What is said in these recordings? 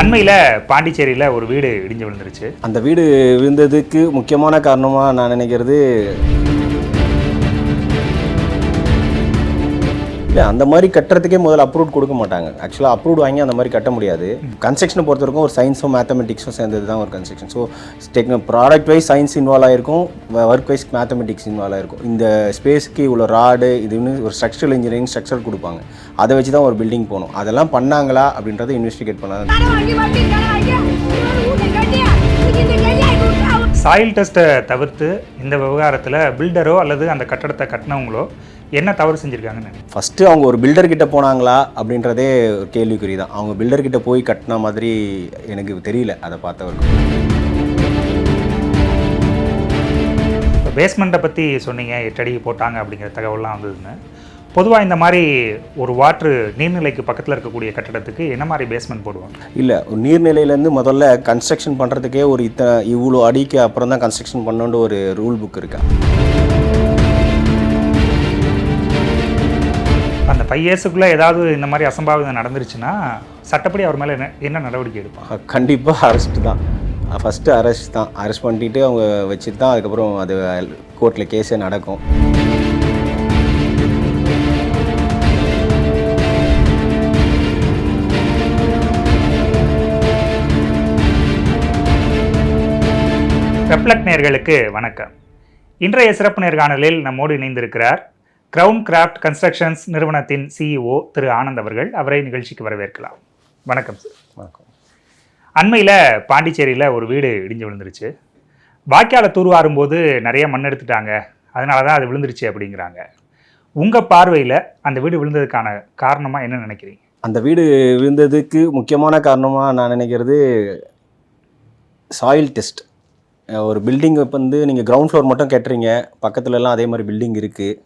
அண்மையில் பாண்டிச்சேரியில் ஒரு வீடு இடிஞ்சு விழுந்துருச்சு. அந்த வீடு விழுந்ததுக்கு முக்கியமான காரணமாக நான் நினைக்கிறது இல்லை அந்த மாதிரி கட்டுறதுக்கே முதல்ல அப்ரூவ் கொடுக்க மாட்டாங்க. ஆக்சுவலாக அப்ரூவ் வாங்கி அந்த மாதிரி கட்ட முடியாது. கன்ஸ்ட்ரக்ஷனை பொறுத்த வரைக்கும் ஒரு சயின்ஸும் மேத்தமெட்டிக்ஸும் சேர்ந்தது தான் ஒரு construction so techno product wise science involve ஆகிருக்கும் ஒர்க் வைஸ் மேத்தமெட்டிக்ஸ் இன்வால்வ் ஆகிருக்கும் இந்த ஸ்பேஸ்க்கு இவ்வளோ ராடு இதுன்னு ஒரு ஸ்ட்ரக்சரல் இன்ஜினியரிங் ஸ்ட்ரக்சர் கொடுப்பாங்க. அதை வச்சு தான் ஒரு பில்டிங் போகணும். அதெல்லாம் பண்ணாங்களா அப்படின்றத இன்வெஸ்டிகேட் பண்ணாங்க சாயில் டெஸ்ட்டை தவிர்த்து இந்த விவகாரத்தில் பில்டரோ அல்லது அந்த கட்டடத்தை கட்டினவங்களோ என்ன தவறு செஞ்சுருக்காங்கன்னு? ஃபஸ்ட்டு அவங்க ஒரு பில்டர் கிட்ட போனாங்களா அப்படின்றதே ஒரு கேள்விக்குறி தான் அவங்க பில்டர் கிட்ட போய் கட்டின மாதிரி எனக்கு தெரியல அதை பார்த்தவருக்கு இப்போ பேஸ்மெண்ட்டை பற்றி சொன்னீங்க எட்டு அடி போட்டாங்க அப்படிங்கிற தகவல்லாம் வந்ததுன்னு. பொதுவாக இந்த மாதிரி ஒரு வாட்ரு நீர்நிலைக்கு பக்கத்தில் இருக்கக்கூடிய கட்டடத்துக்கு என்ன மாதிரி பேஸ்மெண்ட் போடுவாங்க? இல்லை ஒரு நீர்நிலையிலேருந்து முதல்ல கன்ஸ்ட்ரக்ஷன் பண்ணுறதுக்கே ஒரு இத்தனை இவ்வளோ அடிக்கு அப்புறம் தான் கன்ஸ்ட்ரக்ஷன் பண்ணணுன்ற ஒரு ரூல் புக் இருக்கா? ஃபைவ் இயர்ஸுக்குள்ளே ஏதாவது இந்த மாதிரி அசம்பாவிதம் நடந்துருச்சுன்னா சட்டப்படி அவர் மேலே என்ன என்ன நடவடிக்கை எடுப்பாங்க? கண்டிப்பாக அரெஸ்ட் தான். ஃபஸ்ட்டு அரெஸ்ட் தான். அரெஸ்ட் பண்ணிட்டு அவங்க வச்சுட்டு தான் அதுக்கப்புறம் அது கோர்ட்டில் கேஸே நடக்கும். ரெப்ளக் நேர்களுக்கு வணக்கம். இன்றைய சிறப்பு நேர்காணலில் நம்மோடு இணைந்திருக்கிறார் கிரவுன் கிராஃப்ட் கன்ஸ்ட்ரக்ஷன்ஸ் நிறுவனத்தின் சிஇஓ திரு ஆனந்த் அவர்கள் அவரை நிகழ்ச்சிக்கு வரவேற்கலாம். வணக்கம் சார். வணக்கம். அண்மையில் பாண்டிச்சேரியில் ஒரு வீடு இடிஞ்சு விழுந்துருச்சு. வாய்க்காலை தூர்வாரும் போது நிறைய மண் எடுத்துட்டாங்க. அதனால தான் அது விழுந்துருச்சு அப்படிங்கிறாங்க. உங்கள் பார்வையில் அந்த வீடு விழுந்ததுக்கான காரணமாக என்ன நினைக்கிறீங்க? அந்த வீடு விழுந்ததுக்கு முக்கியமான காரணமாக நான் நினைக்கிறது சாயில் டெஸ்ட் ஒரு பில்டிங் வந்து நீங்கள் கிரவுண்ட் ஃப்ளோர் மட்டும் கட்டுறீங்க. பக்கத்துலலாம் அதே மாதிரி பில்டிங் இருக்குது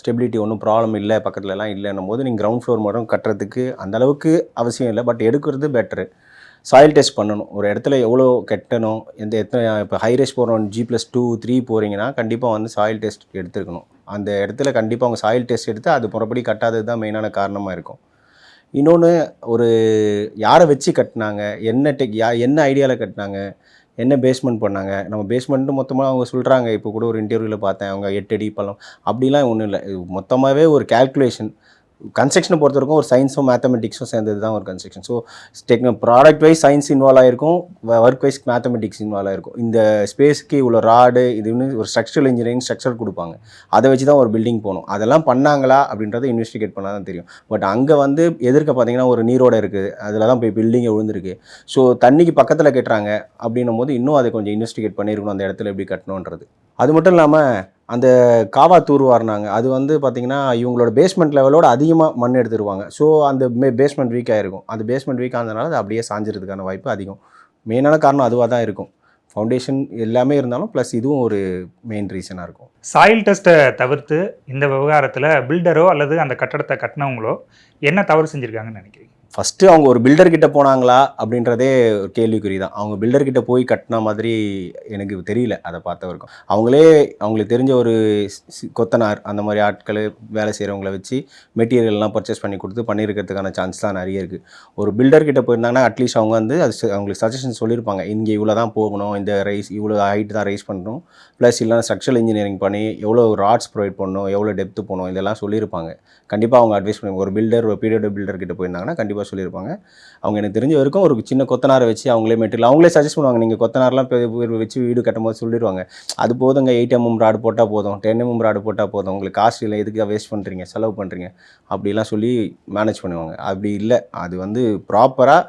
ஸ்டெபிலிட்டி ஒன்றும் ப்ராப்ளம் இல்லை பக்கத்துலலாம் இல்லைன்னும் போது நீங்கள் கிரவுண்ட் ஃப்ளோர் மட்டும் கட்டுறதுக்கு அந்த அளவுக்கு அவசியம் இல்லை. பட் எடுக்கிறது பெட்ரு சாயில் டெஸ்ட் பண்ணணும். ஒரு இடத்துல எவ்வளோ கட்டணும் எந்த எத்தனை இப்போ ஹைரேஸ் போகிறோம் ஜி ப்ளஸ் டூ த்ரீ போகிறீங்கன்னா கண்டிப்பாக வந்து சாயில் டெஸ்ட் எடுத்துருக்கணும். அந்த இடத்துல கண்டிப்பாக அவங்க சாயில் டெஸ்ட் எடுத்து அது புறப்படி கட்டாதது தான் மெயினான காரணமாக இருக்கும். இன்னொன்று ஒரு யாரை வச்சு கட்டினாங்க? என்ன டெக் யா என்ன ஐடியாவில் கட்டினாங்க? என்ன பேஸ்மெண்ட் பண்ணாங்க? நம்ம பேஸ்மெண்ட்டு மொத்தமாக அவங்க சொல்கிறாங்க இப்போ கூட ஒரு இன்டர்வியூவில் பார்த்தேன். அவங்க எட்டு அடி பழம் அப்படிலாம் ஒன்றும் இல்லை. இது மொத்தமாகவே ஒரு கால்குலேஷன் கன்ஸ்ட்ரக்ஷனை பொறுத்த வரைக்கும் ஒரு சயின்ஸும் மேத்தமெட்டிக்ஸும் சேர்ந்தது தான் ஒரு construction so techno product wise science involve ஆகிருக்கும் ஒர்க் வைஸ் மேத்தமெட்டிக்ஸ் இன்வால்வ் ஆகிருக்கும் இந்த ஸ்பேஸ்க்கு இவ்வளோ ராடு இதுன்னு ஒரு ஸ்ட்ரக்சரல் இன்ஜினியரிங் ஸ்ட்ரக்சர் கொடுப்பாங்க. அதை வச்சு தான் ஒரு பில்டிங் போகணும். அதெல்லாம் பண்ணாங்களா அப்படின்றத இன்வெஸ்டிகேட் பண்ணால் தான் தெரியும். பட் அங்கே வந்து எதிர்க்க பார்த்தீங்கன்னா ஒரு நீரோட இருக்குது அதில் தான் போய் பில்டிங்கை விழுந்திருக்கு. ஸோ தண்ணிக்கு பக்கத்தில் கட்டுறாங்க அப்படின்னும் போது இன்னும் அதை கொஞ்சம் இன்வெஸ்டிகேட் பண்ணியிருக்கணும் அந்த இடத்துல எப்படி கட்டணுன்றது. அது மட்டும் இல்லாமல் அந்த காவா தூர்வாரினாங்க அது வந்து பார்த்திங்கன்னா இவங்களோட பேஸ்மெண்ட் லெவலோட அதிகமாக மண் எடுத்துருவாங்க. ஸோ அந்த மே பேஸ்மெண்ட் வீக் ஆகிருக்கும் அந்த பேஸ்மெண்ட் வீக் ஆனதுனால அது அப்படியே சாஞ்சிறதுக்கான வாய்ப்பு அதிகம். மெயினான காரணம் அதுவாக தான் இருக்கும். ஃபவுண்டேஷன் எல்லாமே இருந்தாலும் ப்ளஸ் இதுவும் ஒரு மெயின் ரீசனாக இருக்கும். சாயில் டெஸ்ட்டை தவிர்த்து இந்த விவகாரத்தில் பில்டரோ அல்லது அந்த கட்டடத்தை கட்டினவங்களோ என்ன தவறு செஞ்சுருக்காங்கன்னு நினைக்கிறீங்க? ஃபஸ்ட்டு அவங்க ஒரு பில்டர் கிட்ட போனாங்களா அப்படின்றதே ஒரு கேள்விக்குறி தான் அவங்க பில்டர் கிட்ட போய் கட்டின மாதிரி எனக்கு தெரியல அதை பார்த்த வரைக்கும். அவங்களே அவங்களுக்கு தெரிஞ்ச ஒரு சி- கொத்தனார் அந்த மாதிரி ஆட்கள் வேலை செய்கிறவங்கள வச்சு மெட்டீரியல்லாம் பர்ச்சேஸ் பண்ணி கொடுத்து பண்ணியிருக்கிறதுக்கான சான்ஸ் தான் நிறைய இருக்குது ஒரு பில்டர் கிட்ட போயிருந்தாங்கன்னா அட்லீஸ்ட் அவங்க வந்து அது அவங்களுக்கு சஜஷன் சொல்லியிருப்பாங்க. இங்கே இவ்வளோ தான் போகணும் இந்த ரைஸ் இவ்வளோ ஹைட் தான் ரைஸ் பண்ணணும். ப்ளஸ் இல்லைனா ஸ்ட்ரக்சரல் இன்ஜினியரிங் பண்ணி எவ்வளோ ராட்ஸ் ப்ரொவைட் பண்ணணும் எவ்வளோ டெப்த்து போகணும் இதெல்லாம் சொல்லியிருப்பாங்க. கண்டிப்பாக அவங்க அட்வைஸ் பண்ணுவாங்க ஒரு பில்டர் ஒரு பீரியட் பில்டர் கிட்ட போயிருந்தாங்கன்னா கண்டிப்பாக சொல்லியிருப்பாங்க. அவங்க எனக்கு தெரிஞ்ச வரைக்கும் ஒரு சின்ன கொத்தனாரை வச்சு அவங்களே மெட்டீரியல் அவங்களே சஜஸ்ட் பண்ணுவாங்க நீங்கள் கொத்தனாரெலாம் வச்சு வீடு கட்டும்போது சொல்லிடுவாங்க. அது போதுங்க எயிட் எம்எம் ராடு போட்டால் போதும். டென் எம்எம் ராடு போட்டால் போதும். உங்களுக்கு காசு இல்லை எதுக்கு வேஸ்ட் பண்ணுறீங்க செலவு பண்ணுறீங்க அப்படிலாம் சொல்லி மேனேஜ் பண்ணுவாங்க. அப்படி இல்லை. அது வந்து ப்ராப்பராக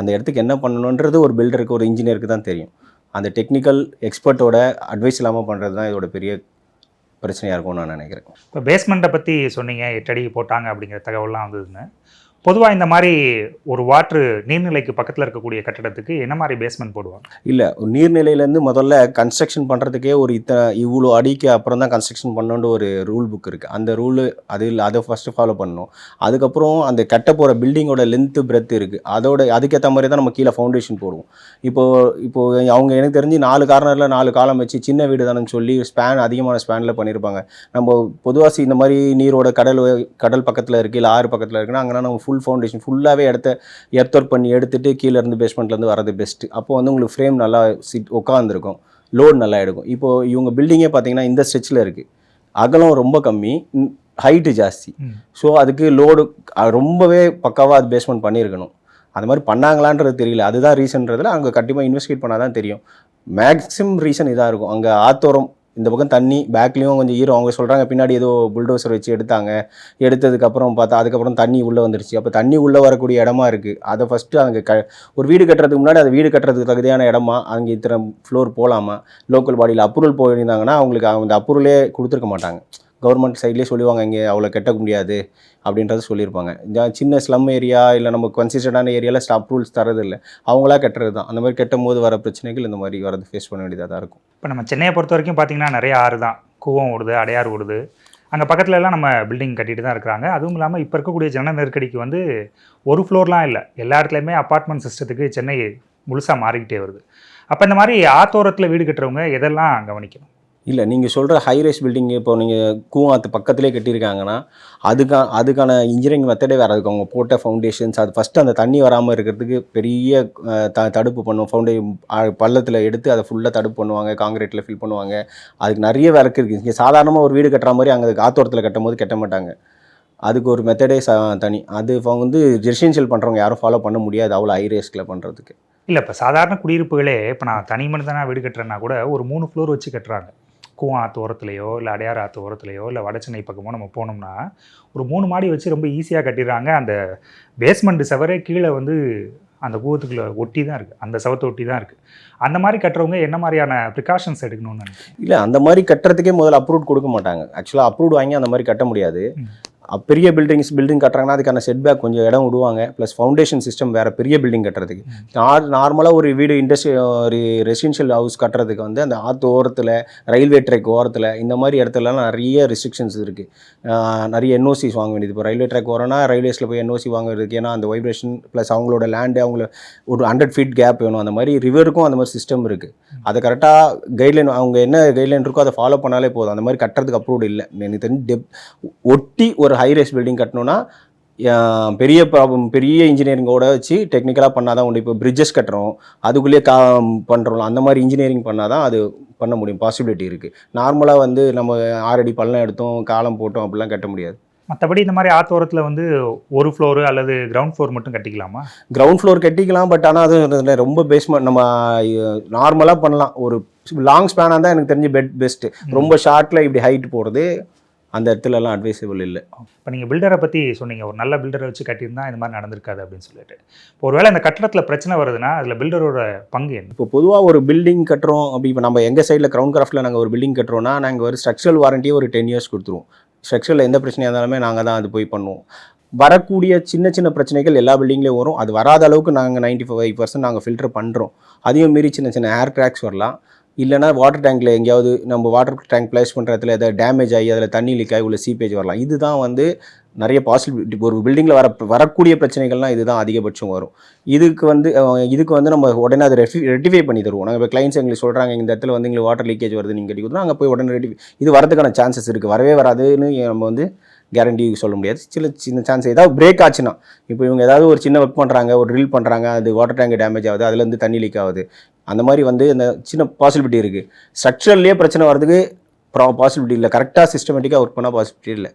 அந்த இடத்துக்கு என்ன பண்ணணுன்றது ஒரு பில்டருக்கு ஒரு இன்ஜினியருக்கு தான் தெரியும். அந்த டெக்னிக்கல் எக்ஸ்பர்ட்டோட அட்வைஸ் இல்லாமல் பண்ணுறது தான் இதோட பெரிய பிரச்சனையாக இருக்கும்னு நான் நினைக்கிறேன். இப்போ பேஸ்மெண்ட்டை பற்றி சொன்னீங்க. எட்டடி போட்டாங்க அப்படிங்கிற தகவல்லாம் வந்ததுன்னு. பொதுவாக இந்த மாதிரி ஒரு வாட்ரு நீர்நிலைக்கு பக்கத்தில் இருக்கக்கூடிய கட்டடத்துக்கு என்ன மாதிரி பேஸ்மெண்ட் போடுவாங்க? இல்லை நீர்நிலையிலேருந்து முதல்ல கன்ஸ்ட்ரக்ஷன் பண்ணுறதுக்கே ஒரு இத்தனை இவ்வளோ அடிக்கு அப்புறம் தான் கன்ஸ்ட்ரக்ஷன் பண்ணணுன்ற ஒரு ரூல் புக் இருக்குது அந்த ரூலு அது இல்லை அதை ஃபஸ்ட்டு ஃபாலோ பண்ணணும். அதுக்கப்புறம் அந்த கட்ட போகிற பில்டிங்கோட லென்த்து பிரெத் இருக்குது அதோட அதுக்கேற்ற மாதிரி தான் நம்ம கீழே ஃபவுண்டேஷன் போடுவோம். இப்போது இப்போது அவங்க எனக்கு தெரிஞ்சு நாலு கார்னரில் நாலு காலம் வச்சு சின்ன வீடு தானேன்னு சொல்லி ஸ்பேன் அதிகமான ஸ்பேனில் பண்ணியிருப்பாங்க. நம்ம பொதுவாசி இந்த மாதிரி நீரோட கடல் கடல் பக்கத்தில் இருக்குது இல்லை ஆறு பக்கத்தில் இருக்குன்னா அங்கேனா நம்ம ஃபுல் ஃபவுண்டேஷன் ஃபுல்லாகவே இடத்த எர்த் ஒர்க் பண்ணி எடுத்துட்டு கீழே இருந்து பேஸ்மெண்ட்லேருந்து வரது பெஸ்ட்டு அப்போ வந்து உங்களுக்கு ஃப்ரேம் நல்லா சிட் உட்காந்துருக்கும் லோட் நல்லா எடுக்கும். இப்போ இவங்க பில்டிங்கே பார்த்தீங்கன்னா இந்த ஸ்ட்ரெச்சில் இருக்குது அகலம் ரொம்ப கம்மி ஹைட்டு ஜாஸ்தி. ஸோ அதுக்கு லோடு ரொம்பவே பக்காவாக அது பேஸ்மெண்ட் பண்ணியிருக்கணும். அந்த மாதிரி பண்ணாங்களான்றது தெரியல. அதுதான் ரீசன்றதுல அங்கே கண்டிப்பாக இன்வெஸ்டிகேட் பண்ணால் தான் தெரியும். மேக்ஸிமம் ரீசன் இதாக இருக்கும். அங்கே ஆத்தோரம் இந்த பக்கம் தண்ணி பேக்லேயும் கொஞ்சம் ஈரம். அவங்க சொல்கிறாங்க பின்னாடி ஏதோ புல்டோசர் வச்சு எடுத்தாங்க. எடுத்ததுக்கப்புறம் பார்த்தா அதுக்கப்புறம் தண்ணி உள்ளே வந்துருச்சு. அப்போ தண்ணி உள்ளே வரக்கூடிய இடமா இருக்குது அதை ஃபஸ்ட்டு அங்கே க ஒரு வீடு கட்டுறதுக்கு முன்னாடி அது வீடு கட்டுறதுக்கு தகுதியான இடமா அங்கே இத்தனை ஃப்ளோர் போகலாமா லோக்கல் பாடியில் அப்ரூவல் போயிருந்தாங்கன்னா அவங்களுக்கு அந்த அப்ரூவலே கொடுத்துருக்க மாட்டாங்க. கவர்மெண்ட் சைட்லேயே சொல்லுவாங்க இங்கே அவ்வளோ கட்ட முடியாது அப்படின்றது சொல்லியிருப்பாங்க. சின்ன ஸ்லம் ஏரியா இல்லை நம்ம கன்சிஸ்டடான ஏரியாவில் ரூல்ஸ் தரதில்லை அவங்களா கட்டுறது தான் அந்த மாதிரி கெட்டும் போது வர பிரச்சனைகள் இந்த மாதிரி வரது ஃபேஸ் பண்ண வேண்டியதாக தான் இருக்கும். இப்போ நம்ம சென்னையை பொறுத்த வரைக்கும் பார்த்தீங்கன்னா நிறைய ஆறு தான். கூவம் ஓடுது அடையாறு ஓடுது. அங்கே பக்கத்துல எல்லாம் நம்ம பில்டிங் கட்டிட்டு தான் இருக்கிறாங்க. அதுவும் இல்லாமல் இப்போ இருக்கக்கூடிய ஜன நெருக்கடிக்கு வந்து ஒரு ஃப்ளோர்லாம் இல்லை. எல்லா இடத்துலையுமே அப்பார்ட்மெண்ட் சிஸ்டத்துக்கு சென்னை முழுசாக மாறிக்கிட்டே வருது. அப்போ இந்த மாதிரி ஆத்தோரத்தில் வீடு கட்டுறவங்க எதெல்லாம் கவனிக்கணும்? இல்லை நீங்கள் சொல்கிற ஹைரைஸ் பில்டிங் இப்போ நீங்கள் கூவாத்து பக்கத்துலேயே கட்டியிருக்காங்கன்னா அதுக்கா அதுக்கான இன்ஜினியரிங் மெத்தடே வேறு அதுக்கு அவங்க போட்ட ஃபவுண்டேஷன்ஸ் அது ஃபஸ்ட்டு அந்த தண்ணி வராமல் இருக்கிறதுக்கு பெரிய த தடுப்பு பண்ணும். ஃபவுண்டே பள்ளத்தில் எடுத்து அதை ஃபுல்லாக தடுப்பு பண்ணுவாங்க காங்கிரீட்டில் ஃபில் பண்ணுவாங்க. அதுக்கு நிறைய வேலைக்கு இருக்குது இங்கே சாதாரணமாக ஒரு வீடு கட்டுற மாதிரி அங்கே காத்தோரத்தில் கட்டும் போது கட்ட மாட்டாங்க. அதுக்கு ஒரு மெத்தடே ச தனி. அது அவங்க வந்து ரெசிடென்ஷியல் பண்ணுறவங்க யாரும் ஃபாலோ பண்ண முடியாது அவ்வளோ ஹை ரேஸ்கில் பண்ணுறதுக்கு இல்லை இப்போ சாதாரண குடியிருப்புகளே இப்போ நான் தனி மனிதனாக வீடு கட்டுறேன்னா கூட ஒரு மூணு ஃப்ளோர் வச்சு கட்டுறாங்க. கூவம் ஆத்து ஓரத்துலையோ இல்லை அடையாறு ஆத்து ஓரத்துலையோ இல்லை வடசென்னை பக்கமோ நம்ம போனோம்னா ஒரு மூணு மாடி வச்சு ரொம்ப ஈஸியாக கட்டிடுறாங்க. அந்த பேஸ்மெண்ட் செவரே கீழே வந்து அந்த கூவத்துக்குள்ளே ஒட்டி தான் இருக்குது அந்த செவத்தை ஒட்டி தான் இருக்குது அந்த மாதிரி கட்டுறவங்க என்ன மாதிரியான ப்ரிகாஷன்ஸ் எடுக்கணும்னு இல்லை அந்த மாதிரி கட்டுறதுக்கே முதல்ல அப்ரூவ் கொடுக்க மாட்டாங்க. ஆக்சுவலாக அப்ரூவ் வாங்கி அந்த மாதிரி கட்ட முடியாது. பெரிய பில்டிங்ஸ் பில்டிங் கட்டுறாங்கன்னா அதுக்கான செட்பேக் கொஞ்சம் இடம் விடுவாங்க. ப்ளஸ் ஃபவுண்டேஷன் சிஸ்டம் வேறு பெரிய பில்டிங் கட்டுறதுக்கு. நார்மலாக ஒரு வீடு இண்டஸ்ட்ரி ஒரு ரெசிடென்ஷியல் ஹவுஸ் கட்டுறதுக்கு வந்து அந்த ஆற்று ஓரத்தில் ரயில்வே ட்ராக் ஓரத்தில் இந்த மாதிரி இடத்துலலாம் நிறைய ரெஸ்ட்ரிக்ஷன்ஸ் இருக்குது நிறைய என்ஓசிஸ் வாங்க வேண்டியது. இப்போ ரயில்வே ட்ராக் ஓரம்னா ரயில்வேஸில் போய் என்ஓசி வாங்குறதுக்கு ஏன்னா அந்த வைப்ரேஷன் ப்ளஸ் அவங்களோட லேண்டு அவங்கள ஒரு ஹண்ட்ரட் ஃபீட் கேப் வேணும். அந்த மாதிரி ரிவருக்கும் அந்த மாதிரி சிஸ்டம் இருக்குது அதை கரெக்டாக கைட்லைன் அவங்க என்ன கைட்லைன் இருக்கோ அதை ஃபாலோ பண்ணாலே போதும். அந்த மாதிரி கட்டுறதுக்கு அப்ரூவ்டு இல்லை. எனக்கு தெரிஞ்சு டெப் ஒட்டி ஒரு ஹை ரைஸ் பில்டிங் கட்டணும்னா பெரிய ப்ராப்ளம் பெரிய இன்ஜினியரிங்கோட வச்சு டெக்னிக்கலாக பண்ணால் தான் உண்டு. இப்போ பிரிட்ஜஸ் கட்டுறோம் அதுக்குள்ளேயே கா பண்ணுறோம் அந்த மாதிரி இன்ஜினியரிங் பண்ணால் தான் அது பண்ண முடியும் பாசிபிலிட்டி இருக்குது நார்மலாக வந்து நம்ம ஆறடி பள்ளம் எடுத்தோம் காலம் போட்டோம் அப்படிலாம் கட்ட முடியாது. மற்றபடி இந்த மாதிரி ஆத்தோரத்தில் வந்து ஒரு ஃப்ளோரு அல்லது கிரவுண்ட் ஃப்ளோர் மட்டும் கட்டிக்கலாமா? கிரவுண்ட் ஃப்ளோர் கட்டிக்கலாம் பட் ஆனால் அது ரொம்ப பேஸ்மெண்ட் நம்ம நார்மலாக பண்ணலாம். ஒரு லாங் ஸ்பேனாக தான் எனக்கு தெரிஞ்சு பெட் பெஸ்ட்டு ரொம்ப ஷார்ட்டில் இப்படி ஹைட் போகிறது அந்த இடத்துலலாம் அட்வைசபிள் இல்லை. இப்போ நீங்கள் பில்டரை பற்றி சொன்னீங்க. ஒரு நல்ல பில்டரை வச்சு கட்டியிருந்தா இந்த மாதிரி நடந்திருக்காது அப்படின்னு சொல்லிட்டு. இப்போ ஒருவேளை இந்த கட்டடத்தில் பிரச்சனை வருதுன்னா அதில் பில்டரோட பங்கு என்ன? இப்போ பொதுவாக ஒரு பில்டிங் கட்டுறோம். அப்படி இப்போ நம்ம எங்கள் சைடில் கிரவுண்ட் கிராஃப்டில் நாங்கள் ஒரு பில்டிங் கட்டுறோம்னா நாங்கள் ஒரு ஸ்ட்ரக்சரல் வாரண்டியே ஒரு டென் இயர்ஸ் கொடுத்துருவோம். ஸ்ட்ரக்சரில் எந்த பிரச்சனையாக இருந்தாலுமே நாங்கள் தான் அது போய் பண்ணுவோம். வரக்கூடிய சின்ன சின்ன பிரச்சனைகள் எல்லா பில்டிங்லேயும் வரும். அது வராத அளவுக்கு நாங்கள் நைன்ட்டி ஃபைவ் பர்சன்ட் நாங்கள் ஃபில்டர் பண்ணுறோம் அதையும் மீறி சின்ன சின்ன ஏர் கிராக்ஸ் வரலாம். இல்லைனா வாட்டர் டேங்க்கில் எங்கேயாவது நம்ம வாட்டர் டேங்க் ப்ளேஸ் பண்ணுறதுல ஏதாவது டேமேஜ் ஆகி அதில் தண்ணி லீக் ஆகி உள்ள சீப்பேஜ் வரலாம். இதுதான் வந்து நிறைய பாசிபிலிட்டி ஒரு பில்டிங்கில் வர வரக்கூடிய பிரச்சனைகள்லாம் இதுதான் அதிகபட்சம் வரும். இதுக்கு வந்து இதுக்கு வந்து நம்ம உடனே அதை ரெஃபி ரெட்டிஃபை பண்ணி தருவோம். நாங்கள் இப்போ கிளைண்ட்ஸ் எங்களுக்கு சொல்கிறாங்க இந்த இடத்துல வந்து எங்களுக்கு வாட்டர் லீக்கேஜ் வருது நீங்கள் கட்டி கொடுத்தா அங்கே போய் உடனே ரெட்டி இது வரதுக்கான சான்சஸ் இருக்குது வரவே வராதுன்னு நம்ம வந்து கேரண்டி சொல்ல முடியாது. சில சின்ன சான்ஸ் ஏதாவது பிரேக் ஆச்சுன்னா இப்போ இவங்க ஏதாவது ஒரு சின்ன ஒர்க் பண்ணுறாங்க ஒரு ட்ரில் பண்ணுறாங்க அது வாட்டர் டேங்க் டேமேஜ் ஆகுது அதுலேருந்து தண்ணி லீக் ஆகுது. அந்த மாதிரி வந்து அந்த சின்ன பாசிபிலிட்டி இருக்குது ஸ்ட்ரக்சர்லேயே பிரச்சனை வரதுக்கு ப்ரா பாசிபிலிட்டி இல்லை. கரெக்டாக சிஸ்டமேட்டிக்காக ஒர்க் பண்ணால் பாசிபிலிட்டி இல்லை.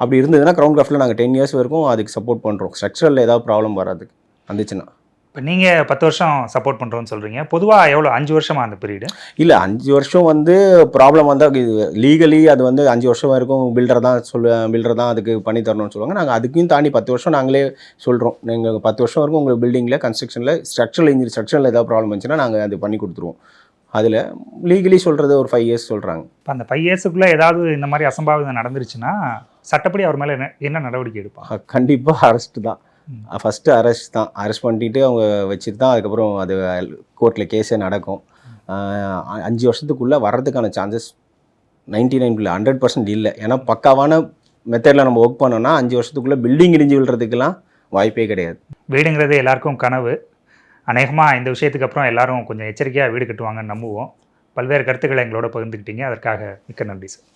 அப்படி இருந்ததுன்னா கிரவுண்ட் கிராஃப்டில் நாங்கள் டென் இயர்ஸ் வரைக்கும் அதுக்கு சப்போர்ட் பண்ணுறோம் ஸ்ட்ரக்சரில் ஏதாவது ப்ராப்ளம் வராதுக்கு வந்துச்சுன்னா. இப்போ நீங்கள் பத்து வருஷம் சப்போர்ட் பண்ணுறோன்னு சொல்கிறீங்க பொதுவாக எவ்வளோ அஞ்சு வருஷமா அந்த பீரியடு இல்லை அஞ்சு வருஷம் வந்து ப்ராப்ளம் வந்தால் இது லீகலி அது வந்து அஞ்சு வருஷம் வரைக்கும் பில்டர் தான் சொல்லு பில்டர் தான் அதுக்கு பண்ணி தரணும்னு சொல்லுவாங்க. நாங்கள் அதுக்கும் தாண்டி பத்து வருஷம் நாங்களே சொல்கிறோம் நீங்கள் பத்து வருஷம் வரைக்கும் உங்கள் பில்டிங்கில் கன்ஸ்ட்ரக்ஷனில் ஸ்ட்ரக்சரல் இன்ஜின் ஸ்ட்ரக்சரில் ஏதாவது ப்ராப்ளம் வந்துச்சுன்னா நாங்கள் அது பண்ணி கொடுத்துருவோம். அதில் லீகலி சொல்கிறது ஒரு ஃபைவ் இயர்ஸ் சொல்கிறாங்க இப்போ அந்த ஃபைவ் இயர்ஸுக்குள்ளே ஏதாவது இந்த மாதிரி அசம்பாவிதம் நடந்துருச்சுன்னா சட்டப்படி அவர் மேலே என்ன என்ன நடவடிக்கை எடுப்பாங்க? கண்டிப்பாக அரெஸ்ட் தான். ஃபஸ்ட்டு அரெஸ்ட் தான். அரெஸ்ட் பண்ணிட்டு அவங்க வச்சுட்டு தான் அதுக்கப்புறம் அது கோர்ட்டில் கேஸே நடக்கும். அஞ்சு வருஷத்துக்குள்ளே வர்றதுக்கான chances ninety nine hundred percent இல்லை. ஏன்னா பக்காவான மெத்தடில் நம்ம ஒர்க் பண்ணோம்னா அஞ்சு வருஷத்துக்குள்ளே பில்டிங் இடிஞ்சு விழுறதுக்கெல்லாம் வாய்ப்பே கிடையாது. வீடுங்கிறது எல்லாருக்கும் கனவு. அநேகமாக இந்த விஷயத்துக்கு அப்புறம் எல்லாரும் கொஞ்சம் எச்சரிக்கையாக வீடு கட்டுவாங்கன்னு நம்புவோம். பல்வேறு கருத்துக்களை எங்களோட பகிர்ந்துக்கிட்டீங்க. அதற்காக மிக்க நன்றி சார்.